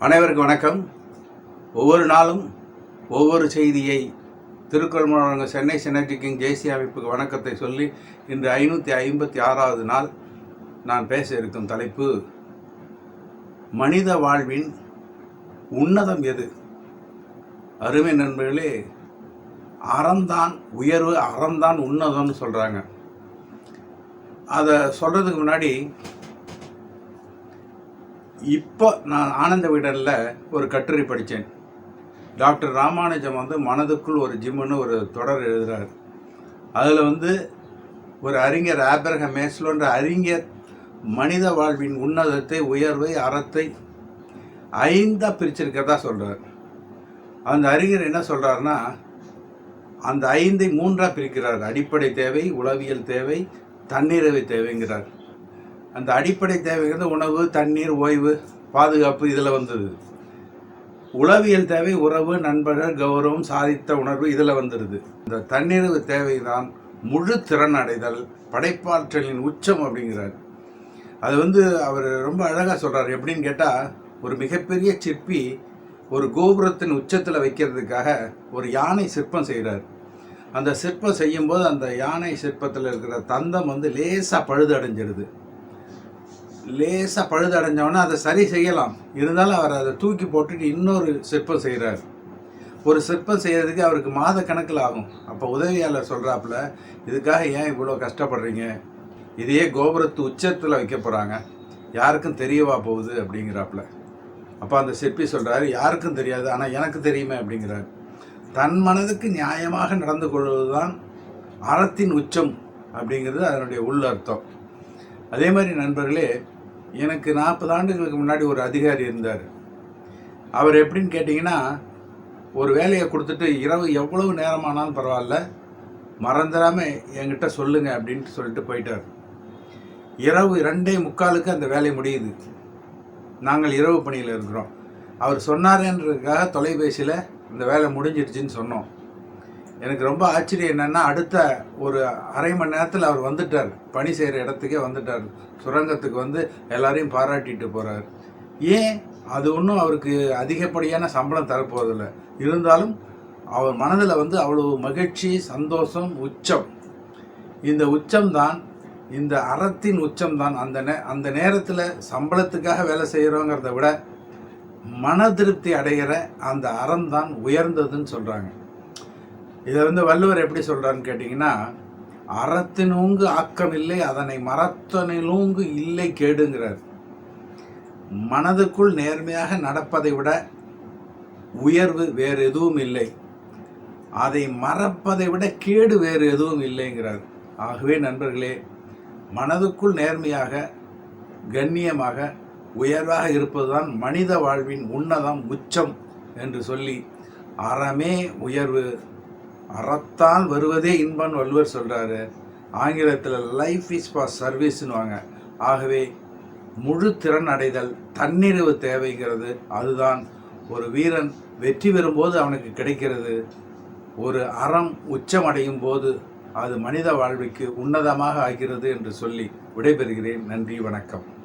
அனைவருக்கும் வணக்கம். ஒவ்வொரு நாளும் ஒவ்வொரு செய்தியை திருக்குறள் மூலம் சென்னை சினர்ஜிக்கிங் தேசிய அமைப்புக்கு வணக்கத்தை சொல்லி இன்று ஐநூற்றி ஐம்பத்தி ஆறாவது நாள் நான் பேச இருக்கும் தலைப்பு மனித வாழ்வின் உன்னதம் எது? அருமை நண்பர்களே அறந்தான் உயர்வு அறந்தான் உன்னதம்னு சொல்கிறாங்க அதை சொல்கிறதுக்கு முன்னாடி இப்போ நான் ஆனந்த விடலில் ஒரு கட்டுரை படித்தேன் டாக்டர் ராமானுஜம் வந்து மனதுக்குள் ஒரு ஜிம்முன்னு ஒரு தொடர் எழுதுகிறார் அதில் வந்து ஒரு அறிஞர் ஆபரக மேஸ்லோன்ற அறிஞர் மனித வாழ்வின் உன்னதத்தை உயர்வை அறத்தை ஐந்தாக பிரிச்சிருக்கிறதா சொல்கிறார் அந்த அறிஞர் என்ன சொல்கிறாருன்னா அந்த ஐந்தை மூன்றாக பிரிக்கிறார். அடிப்படை தேவை உளவியல் தேவை தன்னிறைவு தேவைங்கிறார். அந்த அடிப்படை தேவைகள் உணவு தண்ணீர் ஓய்வு பாதுகாப்பு இதில் வந்தது. உளவியல் தேவை உறவு நண்பர்கள் கௌரவம் சாதித்த உணர்வு இதில் வந்துடுது இந்த தன்னிறைவு தேவை தான் முழு திறன் அடைதல் படைப்பாற்றலின் உச்சம் அப்படிங்கிறார். அது வந்து அவர் ரொம்ப அழகாக சொல்கிறார் எப்படின்னு கேட்டால் ஒரு மிகப்பெரிய சிற்பி ஒரு கோபுரத்தின் உச்சத்தில் வைக்கிறதுக்காக ஒரு யானை சிற்பம் செய்கிறார் அந்த சிற்பம் செய்யும்போது அந்த யானை சிற்பத்தில் இருக்கிற தந்தம் வந்து லேசாக பழுது அடைஞ்சிடுது லேசாக பழுது அதை சரி செய்யலாம். இருந்தாலும் அவர் அதை தூக்கி போட்டுட்டு இன்னொரு சிற்பம் செய்கிறார் ஒரு சிற்பம் செய்கிறதுக்கு அவருக்கு மாத கணக்கில் ஆகும். அப்போ உதவியாளர் சொல்கிறாப்புல இதுக்காக ஏன் இவ்வளோ கஷ்டப்படுறீங்க? இதையே கோபுரத்து உச்சத்தில் வைக்க போகிறாங்க யாருக்கும் தெரியவா போகுது? அப்படிங்கிறாப்புல. அப்போ அந்த சிற்பி சொல்கிறாரு யாருக்கும் தெரியாது ஆனால் எனக்கு தெரியுமே அப்படிங்கிறார். தன் மனதுக்கு நியாயமாக நடந்து கொள்வது தான் அறத்தின் உச்சம் அப்படிங்கிறது அதனுடைய உள்ளர்த்தம் அதே மாதிரி நண்பர்களே எனக்கு நாற்பது ஆண்டுகளுக்கு முன்னாடி ஒரு அதிகாரி இருந்தார். அவர் எப்படின்னு கேட்டிங்கன்னா ஒரு வேலையை கொடுத்துட்டு இரவு எவ்வளவு நேரமானாலும் பரவாயில்ல மறந்துடாமல் என்கிட்ட சொல்லுங்கள் அப்படின்ட்டு சொல்லிட்டு போயிட்டார். இரவு ரெண்டே முக்காலுக்கு அந்த வேலை முடியுது. நாங்கள் இரவு பணியில் இருக்கிறோம். அவர் சொன்னாரேன்றதுக்காக தொலைபேசியில் இந்த வேலை முடிஞ்சிடுச்சின்னு சொன்னோம். எனக்கு ரொம்ப ஆச்சரியம் என்னென்னா அடுத்த ஒரு அரை மணி நேரத்தில் அவர் வந்துட்டார். பணி செய்கிற இடத்துக்கே வந்துட்டார். சுரங்கத்துக்கு வந்து எல்லாரையும் பாராட்டிட்டு போகிறார் ஏன்? அது ஒன்றும் அவருக்கு அதிகப்படியான சம்பளம் தரப்போவதில்லை இருந்தாலும் அவர் மனதில் வந்து அவ்வளவு மகிழ்ச்சி சந்தோஷம் உச்சம். இந்த உச்சம்தான் இந்த அறத்தின் உச்சம்தான் அந்த நே அந்த நேரத்தில் சம்பளத்துக்காக வேலை செய்கிறோங்கிறத விட மன திருப்தி அடைகிற அந்த அறம் தான் உயர்ந்ததுன்னு சொல்கிறாங்க இதை வந்து வள்ளுவர் எப்படி சொல்கிறான்னு கேட்டிங்கன்னா அறத்தினூங்கு ஆக்கம் இல்லை அதனை மரத்தனிலூங்கு இல்லை கேடுங்கிறார். மனதுக்குள் நேர்மையாக நடப்பதை விட உயர்வு வேறு எதுவும் இல்லை. அதை மறப்பதை விட கேடு வேறு எதுவும் இல்லைங்கிறார். ஆகவே நண்பர்களே மனதுக்குள் நேர்மையாக கண்ணியமாக உயர்வாக இருப்பதுதான் மனித வாழ்வின் உன்னதம் உச்சம் என்று சொல்லி அறமே உயர்வு அறத்தால் வருவதே இன்பம்னு வள்ளுவர் சொல்கிறாரு ஆங்கிலத்தில் லைஃப் இஸ் ஃபார் சர்வீஸ்னுவாங்க ஆகவே முழு திறன் அடைதல் தன்னிறைவு தேவைங்கிறது. அதுதான் ஒரு வீரன் வெற்றி பெறும்போது அவனுக்கு கிடைக்கிறது. ஒரு அறம் உச்சமடையும் போது அது மனித வாழ்வுக்கு உன்னதமாக ஆகிறது என்று சொல்லி விடைபெறுகிறேன். நன்றி வணக்கம்.